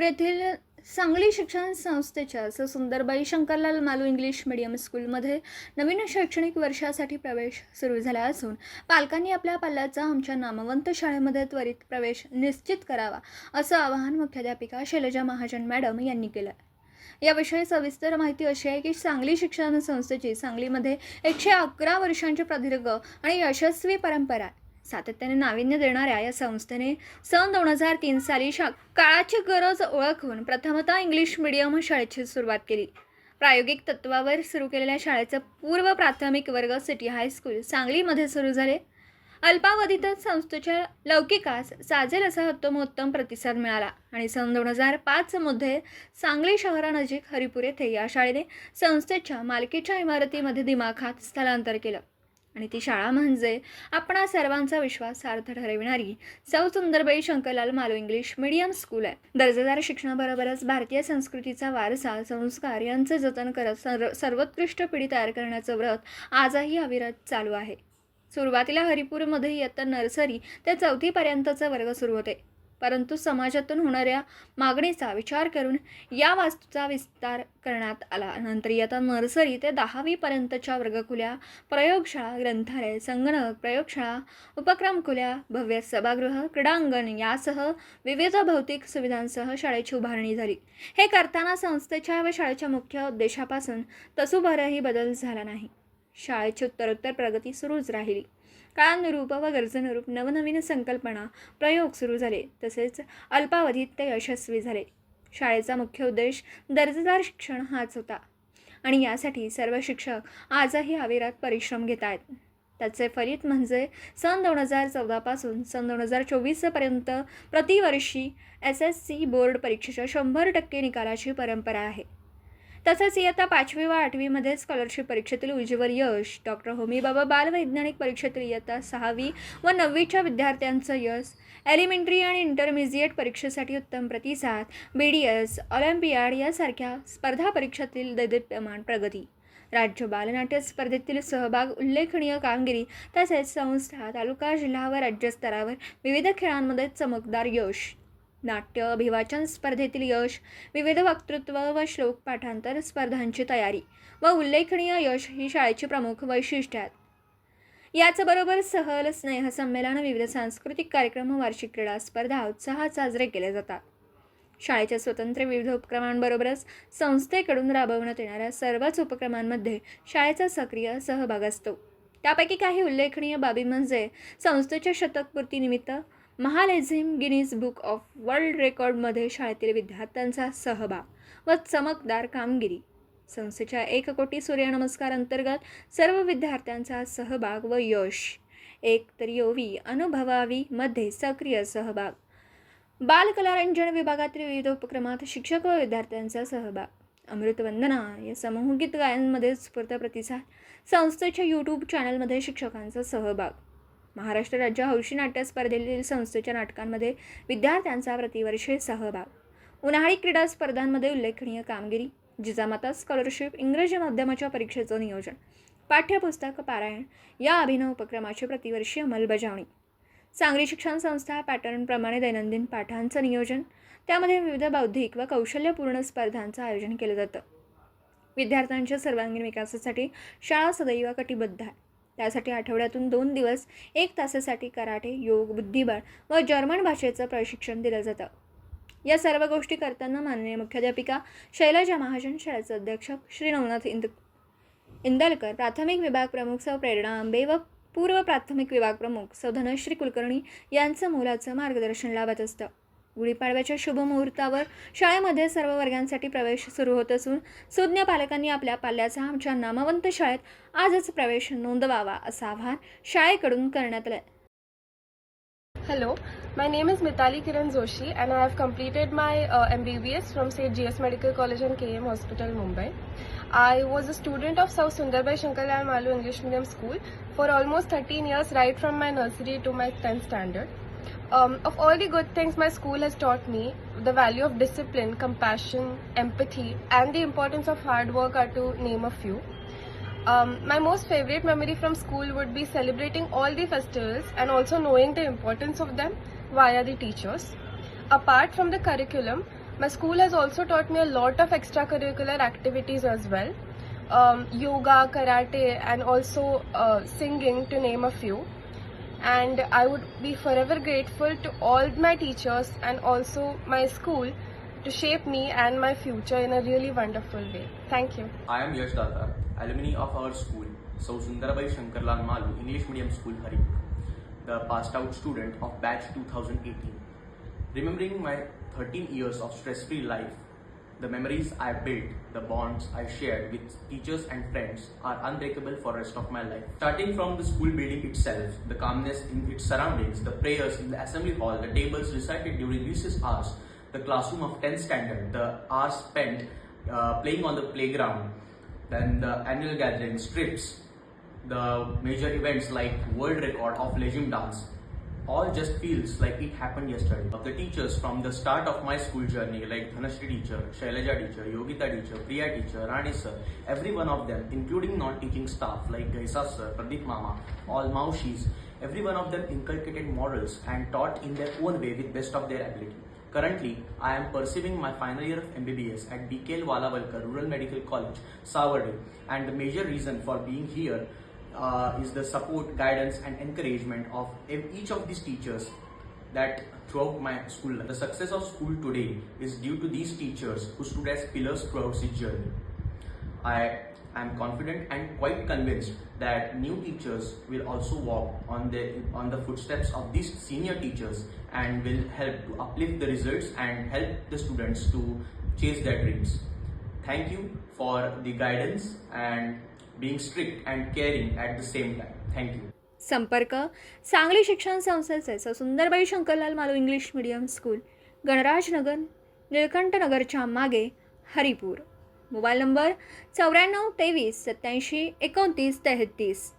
हरिपूर येथील सांगली शिक्षण संस्थेच्या असं सुंदरबाई शंकरलाल मालू इंग्लिश मिडियम स्कूलमध्ये नवीन शैक्षणिक वर्षासाठी प्रवेश सुरू झाला असून पालकांनी आपल्या पाल्याचा आमच्या नामवंत शाळेमध्ये त्वरित प्रवेश निश्चित करावा असं आवाहन मुख्याध्यापिका शैलजा महाजन मॅडम यांनी केलं. याविषयी सविस्तर माहिती अशी आहे की सांगली शिक्षण संस्थेची सांगलीमध्ये एकशे अकरा वर्षांची प्रदीर्घ आणि यशस्वी परंपरा सातत्याने नाविन्य देणाऱ्या या संस्थेने सन दोन हजार तीन साली शा काळाची गरज ओळखून प्रथमतः इंग्लिश मिडियम शाळेची सुरुवात केली. प्रायोगिक तत्वावर सुरू केलेल्या शाळेचं पूर्व प्राथमिक वर्ग सिटी हायस्कूल सांगलीमध्ये सुरू झाले. अल्पावधीतच संस्थेच्या लौकिकास साजेल असा उत्तमोत्तम प्रतिसाद मिळाला आणि सन दोन हजार पाचमध्ये सांगली शहरानजीक हरिपूर येथे या शाळेने संस्थेच्या मालकीच्या इमारतीमध्ये दिमाखात स्थलांतर केलं. आणि ती शाळा म्हणजे आपणा सर्वांचा विश्वास सार्थ ठरविणारी सौ सुंदरबाई शंकरलाल मालो इंग्लिश मीडियम स्कूल आहे. दर्जेदार शिक्षणाबरोबरच भारतीय संस्कृतीचा वारसा संस्कार यांचे जतन करत सर्व सर्वोत्कृष्ट पिढी तयार करण्याचं व्रत आजही अविरत चालू आहे. सुरुवातीला हरिपूरमध्ये इयत्ता नर्सरी ते चौथीपर्यंतचे वर्ग सुरू होते. परंतु समाजातून होणाऱ्या मागणीचा विचार करून या वास्तूचा विस्तार करण्यात आला. नंतर इयत्ता नर्सरी ते दहावीपर्यंतच्या वर्गखुल्या प्रयोगशाळा ग्रंथालय संगणक प्रयोगशाळा उपक्रम खुल्या भव्य सभागृह क्रीडांगण यासह विविध भौतिक सुविधांसह शाळेची उभारणी झाली. हे करताना संस्थेच्या व शाळेच्या मुख्य उद्देशापासून तसुभरही बदल झाला नाही. शाळेची उत्तरोत्तर प्रगती सुरूच राहिली. काळानुरूप व गरजेनुरूप नवनवीन संकल्पना प्रयोग सुरू झाले. तसेच अल्पावधीत ते यशस्वी झाले. शाळेचा मुख्य उद्देश दर्जेदार शिक्षण हाच होता. आणि यासाठी सर्व शिक्षक आजही अविरत परिश्रम घेत आहेत. त्याचे फलित म्हणजे सन दोन हजार चौदापासून सन दोन हजार चोवीसपर्यंत प्रतिवर्षी एस एस सी बोर्ड परीक्षेच्या शंभर टक्के निकालाची परंपरा आहे. तसंच इयत्ता पाचवी व आठवीमध्ये स्कॉलरशिप परीक्षेतील उज्ज्वल यश. डॉक्टर होमी बाबा बालवैज्ञानिक परीक्षेतील इयत्ता सहावी व नववीच्या विद्यार्थ्यांचं यश. एलिमेंटरी आणि इंटरमिजिएट परीक्षेसाठी उत्तम प्रतिसाद. बी डी एस ऑलिम्पियाड यासारख्या स्पर्धा परीक्षेतील दैदिप्यमान प्रगती. राज्य बालनाट्य स्पर्धेतील सहभाग उल्लेखनीय कामगिरी तसेच संस्था तालुका जिल्हा व राज्यस्तरावर विविध खेळांमध्ये चमकदार यश. नाट्य अभिवाचन स्पर्धेतील यश विविध वक्तृत्व व श्लोक पाठांतर स्पर्धांची तयारी व उल्लेखनीय यश ही शाळेची प्रमुख वैशिष्ट्य आहेत. याचबरोबर सहल स्नेहसंमेलन विविध सांस्कृतिक कार्यक्रम वार्षिक क्रीडा स्पर्धा उत्साहात साजरे केले जातात. शाळेच्या स्वतंत्र विविध उपक्रमांबरोबरच संस्थेकडून राबवण्यात येणाऱ्या सर्वच उपक्रमांमध्ये शाळेचा सक्रिय सहभाग असतो. त्यापैकी काही उल्लेखनीय बाबी म्हणजे संस्थेच्या शतकपूर्तीनिमित्त महालेझिम गिनीज बुक ऑफ वर्ल्ड रेकॉर्डमध्ये शाळेतील विद्यार्थ्यांचा सहभाग व चमकदार कामगिरी. संस्थेच्या एक कोटी सूर्यनमस्कार अंतर्गत सर्व विद्यार्थ्यांचा सहभाग व यश. एक तर योवी अनुभवावी मध्ये सक्रिय सहभाग. बालकलारंजन विभागातील विविध उपक्रमात शिक्षक व विद्यार्थ्यांचा सहभाग. अमृतवंदना या समूहगीत गायनमध्ये स्फूर्त प्रतिसाद. संस्थेच्या यूट्यूब चॅनलमध्ये शिक्षकांचा सहभाग. महाराष्ट्र राज्य हौशी नाट्य स्पर्धेतील संस्थेच्या नाटकांमध्ये विद्यार्थ्यांचा प्रतिवर्षी सहभाग. उन्हाळी क्रीडा स्पर्धांमध्ये उल्लेखनीय कामगिरी जिजामाता स्कॉलरशिप इंग्रजी माध्यमाच्या परीक्षेचं नियोजन पाठ्यपुस्तक पारायण या अभिनव उपक्रमाची प्रतिवर्षी अंमलबजावणी. सांगली शिक्षण संस्था पॅटर्नप्रमाणे दैनंदिन पाठांचं नियोजन त्यामध्ये विविध बौद्धिक व कौशल्यपूर्ण स्पर्धांचं आयोजन केलं जातं. विद्यार्थ्यांच्या सर्वांगीण विकासासाठी शाळा सदैव कटिबद्ध आहे. त्यासाठी आठवड्यातून दोन दिवस एक तासासाठी कराटे योग बुद्धिबळ व जर्मन भाषेचं प्रशिक्षण दिलं जातं. या सर्व गोष्टी करताना माननीय मुख्याध्यापिका शैलजा महाजन शाळेचे अध्यक्ष श्री नवनाथ इंद इंदलकर प्राथमिक विभाग प्रमुख सौ प्रेरणा आंबे व पूर्व प्राथमिक विभाग प्रमुख सौ धनश्री कुलकर्णी यांचं मोलाचं मार्गदर्शन लाभत असतं. गुढीपाडव्याच्या शुभमुहूर्तावर शाळेमध्ये सर्व वर्गांसाठी प्रवेश सुरू होत असून सुज्ञ पालकांनी आपल्या पाल्याचा आमच्या नामवंत शाळेत आजच प्रवेश नोंदवावा असं आवाहन शाळेकडून करण्यात आलं hello my name is Mitali Kiran Joshi and I have completed my M B B S from Seth G S medical college and K M hospital Mumbai I was a student of south Sundarbai Shankarlal Malu English medium school for almost thirteen years right from my nursery to my tenth standard Um, of all the good things my school has taught me, the value of discipline, compassion, empathy, and the importance of hard work are to name a few. Um, my most favorite memory from school would be celebrating all the festivals and also knowing the importance of them via the teachers. Apart from the curriculum, My school has also taught me a lot of extracurricular activities as well um, yoga, karate, and also uh, singing, to name a few. And I would be forever grateful to all my teachers and also my school to shape me and my future in a really wonderful way. Thank you. I am Yash Datar, alumni of our school, Sau Sundarabai Shankarlal Malu English Medium School, Haripur, the passed out student of batch 2018. Remembering my 13 years of stress free life, the memories I built, the bonds I shared with teachers and friends are unbreakable for rest of my life. Starting from the school building itself, the calmness in its surroundings, the prayers in the assembly hall, the tables recited during recess hours, the classroom of 10th standard, the hours spent uh, playing on the playground, then the annual gatherings, trips, the major events like world record of legume dance, all just feels like it happened yesterday. Of the teachers from the start of my school journey, like Dhanashri teacher, Shailaja teacher, Yogita teacher, Priya teacher, Rani sir, every one of them, including non-teaching staff like Gaisa sir, Pradeep Mama, all Maushis, every one of them inculcated morals and taught in their own way with best of their ability. Currently, I am pursuing my final year of MBBS at BKL Walavalkar Rural Medical College, Savardi, and the major reason for being here uh, is the support, guidance, and encouragement of each of these teachers that throughout my school life. The success of school today is due to these teachers who stood as pillars throughout this journey. I am confident and quite convinced that new teachers will also walk on the on the footsteps of these senior teachers and will help to uplift the results and help the students to chase their dreams. Thank you for the guidance and being strict and caring at the same time. Thank you. संपर्क सांगली शिक्षण संस्थेचे स Sundarbai Shankarlal Malu English medium school Ganrajnagar निळकंठनगरच्या मागे Haripur mobile number चौऱ्याण्णव तेवीस सत्याऐंशी एकोणतीस तेहतीस